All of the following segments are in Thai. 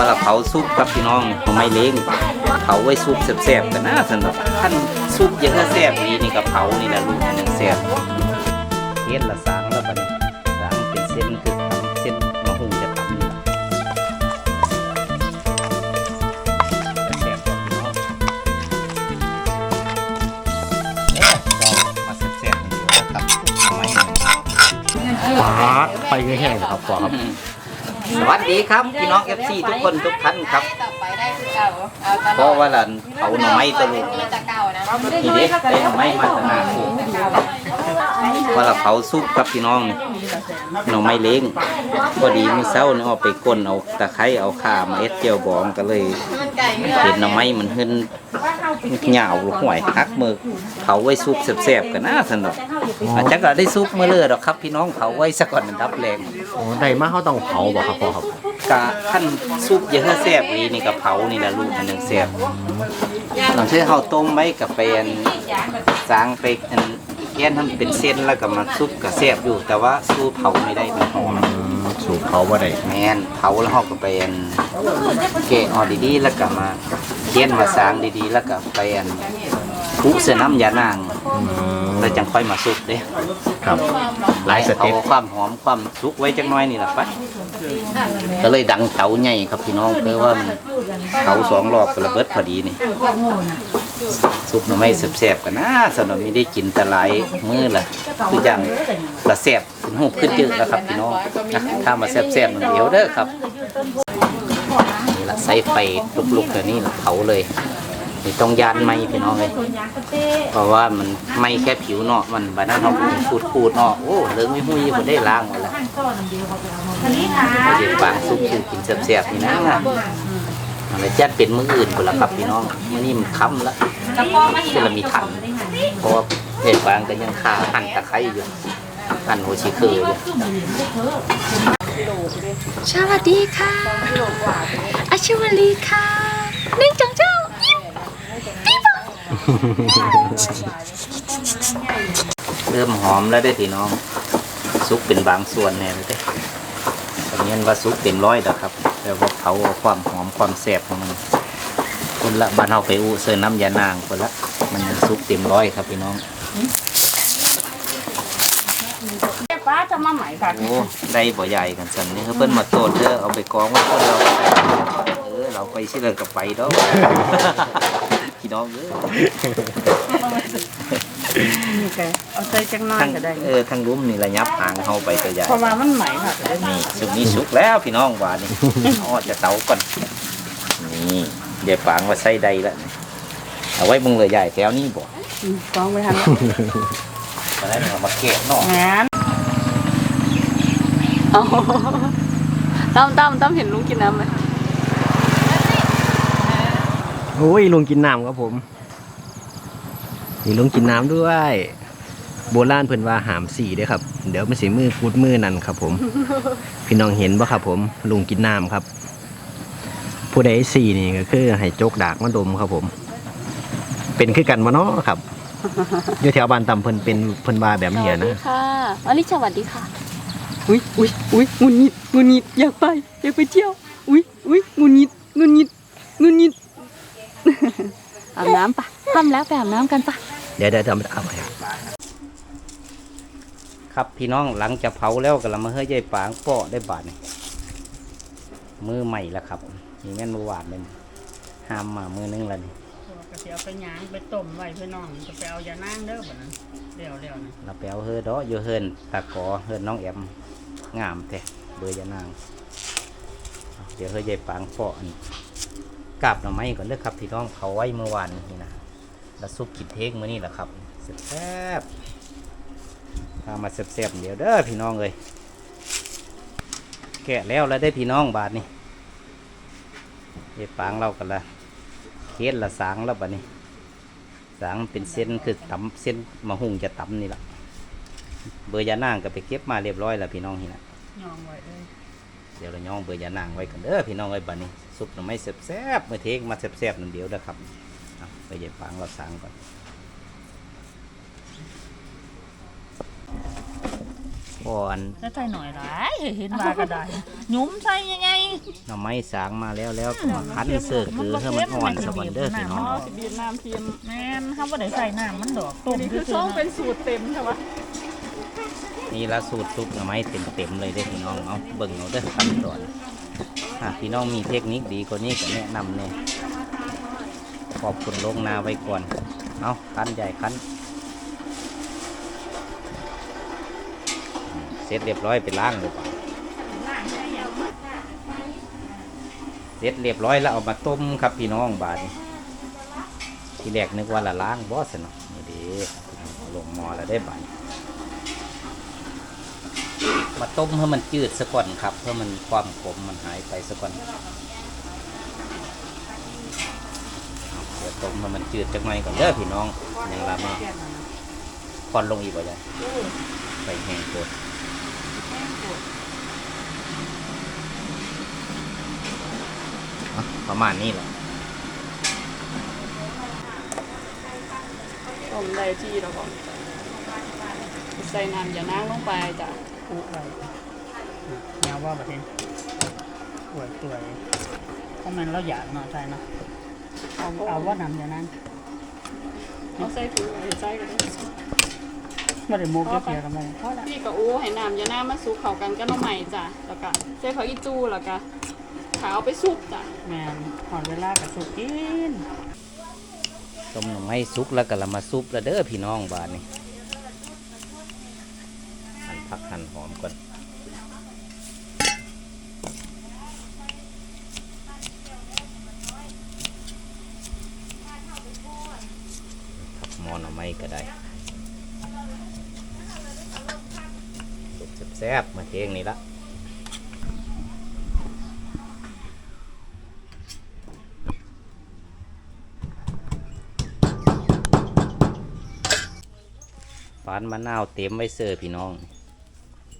ว่าเราเผาซุปครับพี่น้องไม่เล้งเผาไว้ซุปแซ่บๆกันนะสำหรับท่านซุปเยอะแซ่บดีนี่กับเผานี่แหละลูกมันยังแซ่บเฮ็ดละสางแล้วบัดนี้สางเป็นเส้นคือทำเส้นมะฮุงจะทำนี่แซ่บกว่าพี่น้องเอ้ยเรามาแซ่บๆนดีกว่าครับเอาไว้หน่อยปาดไปแห้งครับพ่อครับ สวัสดีครับพี่น้อง FC ทุกคนทุกท่านครับต่อไปได้คือเก่าเอาตลอดเพราะว่าหลานเขาหน่อไม้ตะลุกนี่จะเก่านะนี่เด็กได้หน่อไม้มาตนาคูว่าเราเผาซุปครับพี่น้องหน่อไม้เล้งพอดีมื้อเช้านี่เอาไปก้นเอาตะไคร้เอาข่ามาเอ็ดเจียวบองก็เลยมันไก่เนื้อเห็นหน่อไม้มันขึ้น เหงาห่วยหักมือเผาไว้ซุปแซ่บๆกันนะสนุกอาจจะก็ได้ซุปมื้อเลือดอกครับ พี่น้องเผาไว้ซะก่อนอันดับแรงโอ้ได้มาเขาต้องเผาบ่ครับพ่อครับกะขั้นซุปเยอะแซ่บดีนี่กับเผานี่แหละลูกมันยังแซ่บหลังจากเฮาต้มไว้กับเป็นสางไปอันแกนทำเป็นเส้นแล้วก็มาซุปกับแซ่บอยู่ แต่ว่าสู้เผาไม่ได้มันหอมอืมสูตรเผาบ่ได้แม่นเผาแล้วเฮาก็ไปอันแกะเออกดีๆแล้วก็มา เคี่ยนมาสางดีๆ แล้วก็ไปอันคลุกเส้นน้ำยานางอืมแล้วจังค่อยมาซุปเด้ครับ หลายสเอาเต็ปความหอมความสุกไว้จักหน้อยนี่แหละปะก็เลยดังเตาใหญ่ครับพี่น้องเพราะว่ามันเตาสองรอบก็ระเบิดพอดีนี่ซุปหน่อไม้แซ่บๆกันนะสำหรับมีได้กินแต่หลายมื้อละคืออย่างละแซ่บขึ้นหูขึ้นเยอะแล้วครับพี่น้องนะถ้ามาแซ่บๆหนึ่งเดียวเด้อครับนี่ ละใส่ไฟลุกๆเดี๋ยวนี้เผาเลยนี่ต้องยานไหมพี่น้องเลยเพราะว่ามันไม่แค่ผิวเนาะมันบานั้นเขาพูดพูดเนาะโอ้เรื่องไม่หุ้ยคนได้ล้างหมดแล้วเราจะวางซุปกินแซ่บๆนี่นะอะไรจัดเป็นมืออื่นคนละครับพี่น้องมื้อนี้มันค่ำแล้วจะละมีทันเพราะว่าเด็ดวางกันยังคาหั่นตะไคร้อยู่หั่นโฮชิคืออยู่ สวัสดีค่ะอาชิวลีค่ะนึ่งจังเจ้าปิ๊บปิ๊บเริ่มหอมแล้วได้อพี่น้อง ซุปเป็นบางส่วนแน่เลยเด้ตอนนี้ว่าซุปเต็มร้อยแล้วครับ แต่ว่าเขาเอาความหอมความแซ่บของมัน คนละบ้านเราไปอู้เสิร์น้ำยานางคนละ มันยังซุปเต็มร้อยครับพี่น้อง ป้าจะ มาใหม่ค่ะโอ้ได้บ่ใหญ่กันสันนี่เขาเพิ่นมาโตดเด้อเอาไปกองไว้คนเราก็ได้เออเราไปสิเลยกับไปดอกพี่น้องเอ้ยเอาใจจังน้อยทั้งก็ได้เออทั้งรุมนี่ระยับหางเขาไปตัวใหญ่เพราะว่ามันใหม่ค่ะนี่สุกนี้สุกแล้วพี่น้องหวานนี่เอาออกจากเตาก่อนนี่เดี๋ยวปางว่าใส่ใดแล้วนี่เอาไว้มึงเลยใหญ่แถวนี้บ่กองไปทันตอนนั้นเอามาเก็บเนาะงาน เอาตั้มตั้มตั้มเห็นลุงกินน้ำไหมโอ้ยลุงกินน้ำครับผมนี่ลุงกินน้ำด้วย โบราณเพิ่นว่าหามสี่เด้อครับ เดี๋ยวมันสิมือกุดมือนั่นครับ ผม พี่น้องเห็นบ่ครับ ผมลุงกินน้ำครับ ผู้ใดสี่นี่ก็คือให้โจกดากมาดมครับผม เป็นคือกันมาเนาะครับอยู่แถวบ้านตำเพิ่นเป็นเพิ่นว่าแบบนี้อะนะค่ะอลิสวัสดีค่ะ อุ้ยอุ้ยอุ้ยงุนงิดงุนงิดอยากไปอยากไปเที่ยว อุ้ยอุ้ยงุนงิดงุนงิดงุนงิดอาบน้ำปะทำแล้วไปอาบน้ำกันปะเดี๋ยวเดี๋ยวจะเอาไปครับพี่น้องหลังจากเผาแล้วก็เรามาเฮ้ยยายปางปาะได้บาทนี่มือใหม่แล้วครับนี่แม่นเมื่อวานเลยห้ามมามือนึงแล้วนี่ ก็สิเอาไปหยางไปต้มไว้เพื่อน้องจะไปเอายานางเด้อบ่นั้นเดี๋ยวเดี๋ยวนะเราไปเอาเฮอดออยู่เฮินตะกอเฮินน้องแอมงามแท้เบอร์ยานาง เดี๋ยวเฮ้ยยายปางเปาะนี่กราบหน่อไม้ก่อนเด้อครับพี่น้องเขาไว้เมื่อวานนี่นะแล้วซุปกินเทกมื้อนี้แหละครับแซ่บๆพามาแซ่บๆเดี๋ยวเด้อพี่น้องเลยแกะแล้วแล้วได้พี่น้องบาทนี่เย็บปางเรากันละ เฮ็ดละสางแล้วบัดนี้ สางเป็นเส้นคือตำเส้นมะฮุงจะตำนี่แหละเบอร์ยานางก็ไปเก็บมาเรียบร้อยแล้วพี่น้องนี่นะยองไว้เลยเดี๋ยวเราย่องเบอร์ยานางไว้กันเด้อพี่น้องไว้บัดนี้ ซุปหน่อไม้แซ่บๆเมื่อเทกมาแซ่บๆนั่นเดียวเด้อครับเอาไปเย็บปางเราสางก่อน ก่อนแล้วใส่หน่อยหลายเห็นว่าก็ได้หยุ้มใส่ยังไงหน่อไม้สางมาแล้วแล้วก็มาคั้นเสิร์ฟคือให้มันอ่อนสะบันเด้อพี่น้องสิบีบน้ำเทียมแม่นเขาบ่ได้ใส่น้ำมันดอกต้มนี่คือซ่องเป็นสูตรเต็มใช่ปะนี่ละสูตรซุปหน่อไม้เต็มๆเลยเด้อพี่น้องเอาเบิ่งเอาเด้อขั้นตอนหากพี่น้องมีเทคนิคดีกว่านี้ก็แนะนำเนี่ยขอบคุณลวงหนาไว้ก่อนเอาคั้นใหญ่คั้น สร็จเรียบร้อยไปล้างเลยป่ะเสร็จเรียบร้อยแล้วเอามาต้มครับพี่น้องบาดทีแรกนึกว่าละล้างบอสเนาะนี่ดีลงหม้อแล้วได้บาดมาต้มให้มันจืดซะก่อนครับเพื่อมันความขมมันหายไปซะก่อนเดี๋ยวต้มให้มันจืดจักหน่อยก่อนเด้อพี่น้องยังละมาคอนลงอีกบ่ได้ไปแห้งโคตรอะ ประมาณนี้แหละต้มได้ที่แล้วก็ใส่น้ำอย่านั่งลงไปจ้ะอุไว้แนวว่าแบบนี้ป่วยป่วยเพราะมันเราอยากเนาะใช่เนาะเอาเอาว่าน้ำอย่างนั้นเอาใส่ถุงไว้ใส่ก็ได้ไม่ได้โมกเกียวกันเลยพอละพี่กับอู้ให้น้ำอย่านั่งมาสุกเข้ากันก็น้ำใหม่จ้ะแล้วก็ใส่ผักอีจูแล้วก็ ขาวไปซุปจ้ะแม่นหอดเวลากับสุกินต้มหน่อไม้สุกแล้วก็ละมาซุปแล้วเด้อพี่น้องบาดนี้หั่นผักหั่นหอมก่อนผักหมอนเอาไม้ก็ได้สุกแซ่บๆมาเทงนี่ละานมะนาวเต็มไว้เสิร์ฟพี่น้อง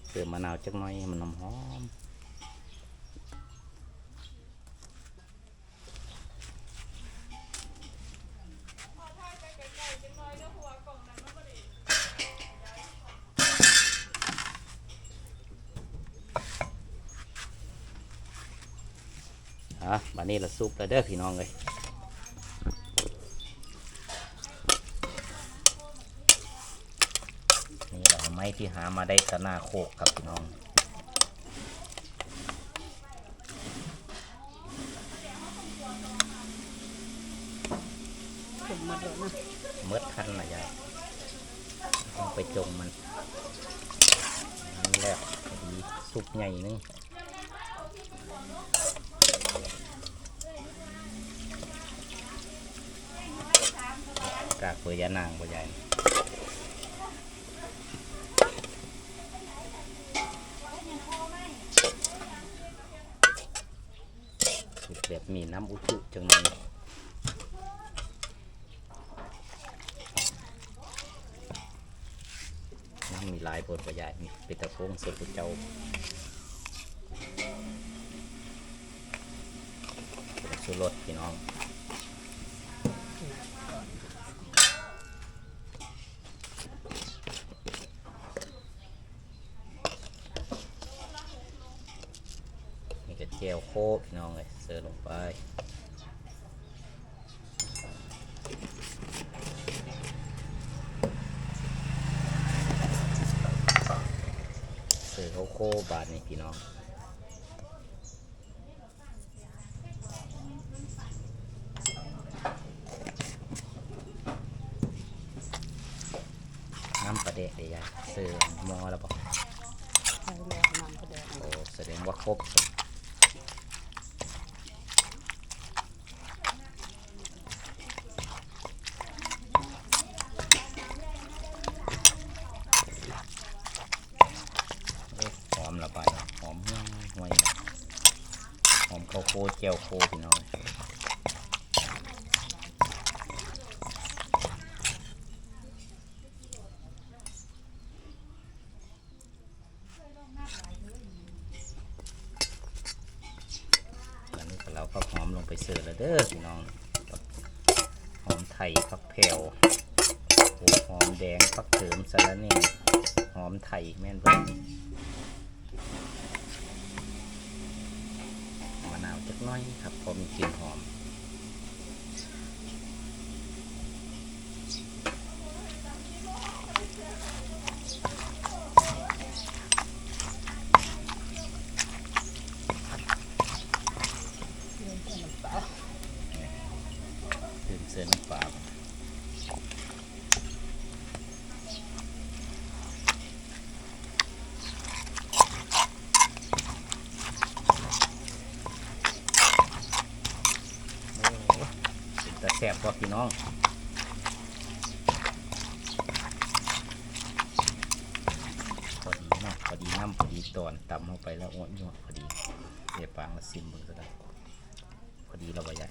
เสิร์ฟมะนาวจักน่อยมันหอมอะบัดนี้ละซุปแล้วเด้อพี่น้องเลย นี่แหละไม้ ที่หามาได้ตะหนาโคกครับพี่น้องผมมาเดี๋ยวนะเมื่อทันนะยายต้องไปจงมันนี่แหละดีสุกใหญ่นึงกากเปื่อยยานางบ่ใหญ่กแบบมีน้ำอุจุจังเลยน้มีลายบนกระยายมีเป็นตะโพงเสือกุเจ้าสุรสพี่น้อง นี่ก็เจียวโคพี่น้องเลยเสือลงไปเสือเขาโคบาทนี่พี่น้องน้ำปลาเดะเดี๋ยวยายเสือหมอแล้วบอกใส่แล้วน้ำก็ได้โอ้แสดงว่าครบโอ้หอมละไปหอมห่วยห่วยหอมข้าวโพ ดเจียวโคพี่น้องตอนนี้เราก็หอมลงไปเสิร์ฟแล้วเด้อพี่น้องหอมไทยฟักแผ่วหอมแดงฟักเถิมสาระเน่หอมไทยแม่นเบิ่งมะจักห น้อยครับพอมีกลิ่นหอมตื่นเส้นน้ำปลาโอ้ เป็นตะแสบกว่าพี่น้องพอดีเนาะพอดีน้ำพอดีตอนตำเข้าไปแล้วอ้วนยวพอดีเดี๋ยวปางมาซิมเบิ่งก็ได้พอดีเราใบใหญ่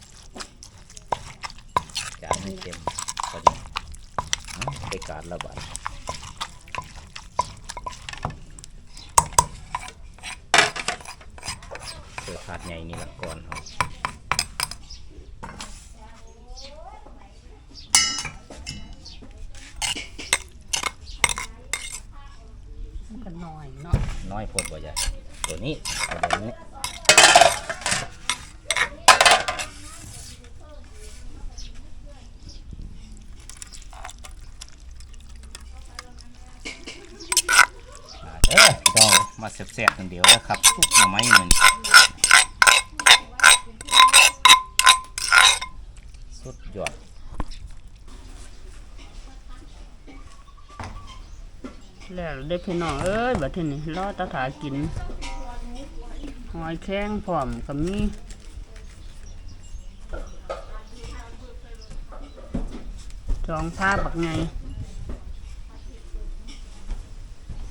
จานไม่เต็มพอดีเอาไปการระบาดเสือขาดใหญ่นี่ละก่อนครับ มันก็น้อยเนาะ น้อยโพดว่าใหญ่ตัวนี้เอาแบบนี้มาเด้อพี่น้องมาแซ่บๆกันเดียวนะครับทุกหน่อไม้เหมือนสุดยอด แล้วได้อพี่น้องเอ้ยบัดทีนี้รอตะขากิน หอยแข้งพร้อมกับมีจองผ้าบักไง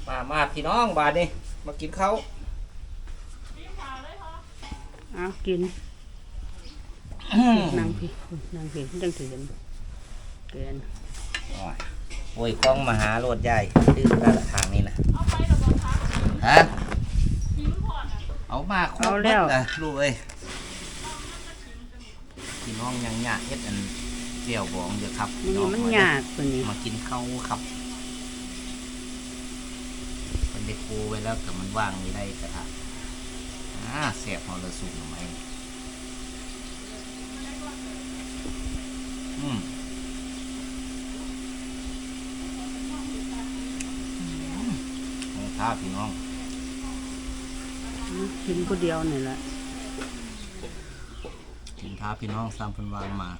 มามาพี่น้องบาดนี้มากินข้าวเอากินนางพี่นางพี่จังถือกันเกิน โอ้ยโอ้ยคล้องมาหาโรดใหญ่ดื้อได้ละทางนี้นะฮะเอามาครบหมดนะลูกเอ้ยพี่น้องยังหยาดเฮ็ดอันเจียวบองอยู่ครับมันพี่นี่องมันยากตัวนี้มากินข้าวครับมันได้คูไว้แล้วแต่มันว่างไม่ได้กระทะอ่าเสียบเอาเลยสุกหน่อไม้อืม ของท้าพี่น้องกินผู้เดียวนี่แหละกินท้าพี่น้องสร้างเป็นวางมา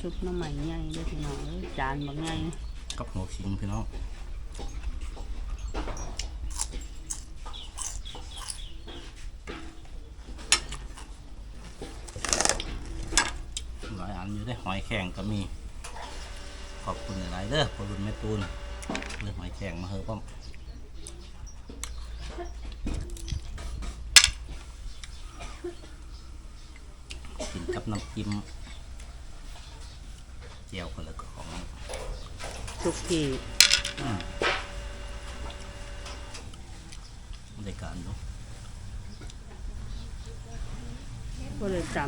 ซุปน้ำใหม่ใหญ่เด้อพี่น้องเอ้ยจานบักไงกับหัวขิงพี่น้องหลายอันอยู่ได้หอย แข็งก็มี ขอบคุณหลายๆเด้อพอรุ่นแม่ตูนเรื่องหอยแข็งมาเฮอะป้อมกินกับน้ำจิ้มเจียวคนละของซุปที่รายการดูก็เลยจ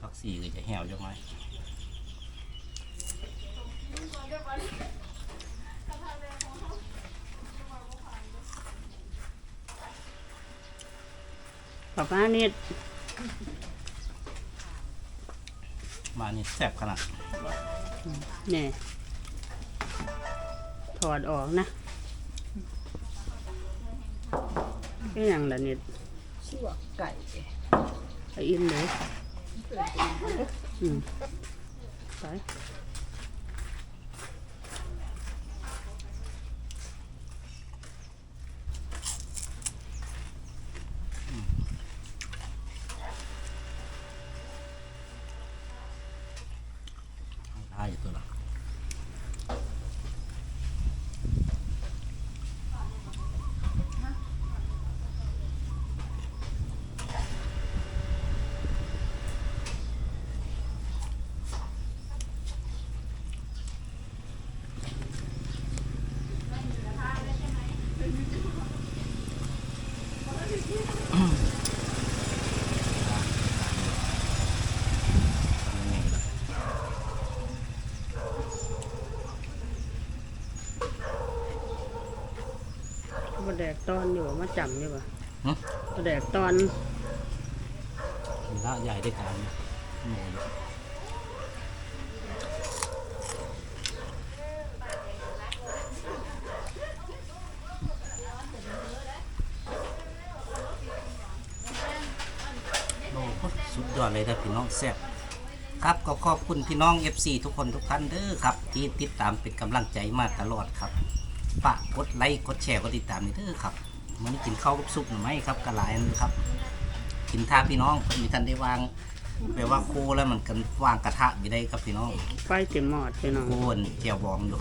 พักสี่ก็จะแหวจังไหมำป้าป้านี่มานี่แซ่บขนาดเนี่ยถอดออกนะก็ยังละนิดชั่วไก่ไอ้อินเลยอืมไป ได้อยู่ตัวละ ประ แดกตอนอยู่มาจำอยู่ป่ะหึประแดกตอนมีละใหญ่ด้วยกันโอ้โหสุดยอดเลยนะพี่น้องแซ่บครับก็ขอบคุณพี่น้อง FC ทุกคนทุกท่านเด้อครับ ที่ติดตามเป็นกำลังใจมาตลอดครับ ฝากกดไลค์กดแชร์กดติดตามนี่เด้อครับมันกินข้าวกับซุปหรือไม่ครับกระหลายอันครับกินท่าพี่น้องเพิ่นมีท่านได้วางแปลว่าโคแล้วมันกันวางกระทะอยู่ได้ครับพี่น้องไฟเต็มหมอดพี่น้องโคนเจียวบองอยู่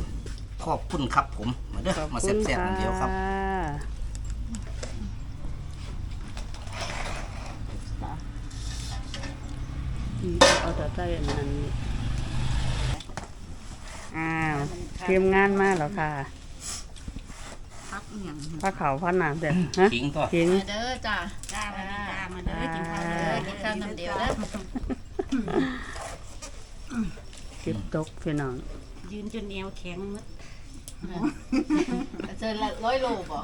ขอบคุณครับผมมาเด้อขอบมาคุณแซ่บๆกันเดียวครับอืมเอาแต่ใส่อันนั้นอ้าวทีมงานมาแล้วค่ะพัก อหย่างพระเขาพระนามเด็ดฮะขิงก็กินมาเด้อจ้าจ้ามาดีจ้ามาเด้อกินข้าวเด้อกินข้าวน้ำเดียวเด้อกิบตกพี่น้องยืนจนแนวแข็งมดเจอละร้อยโลบ่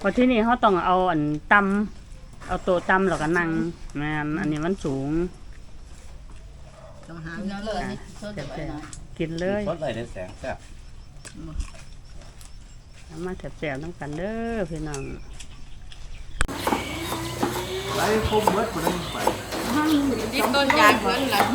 พอที่นี่เขาต้องเอาอันตำเอาโต๊ะตำแล้วก็นั่งแม่นอันนี้มันสูงต้องหาเนื้อเลยนี่โทษเดี๋ยวไว้หน่อยกินเลยสดเลยได้แสงแซ่บเอา มาแสบๆน้ำกันเด้อพี่น้องต้นยางเพิ่นหลัง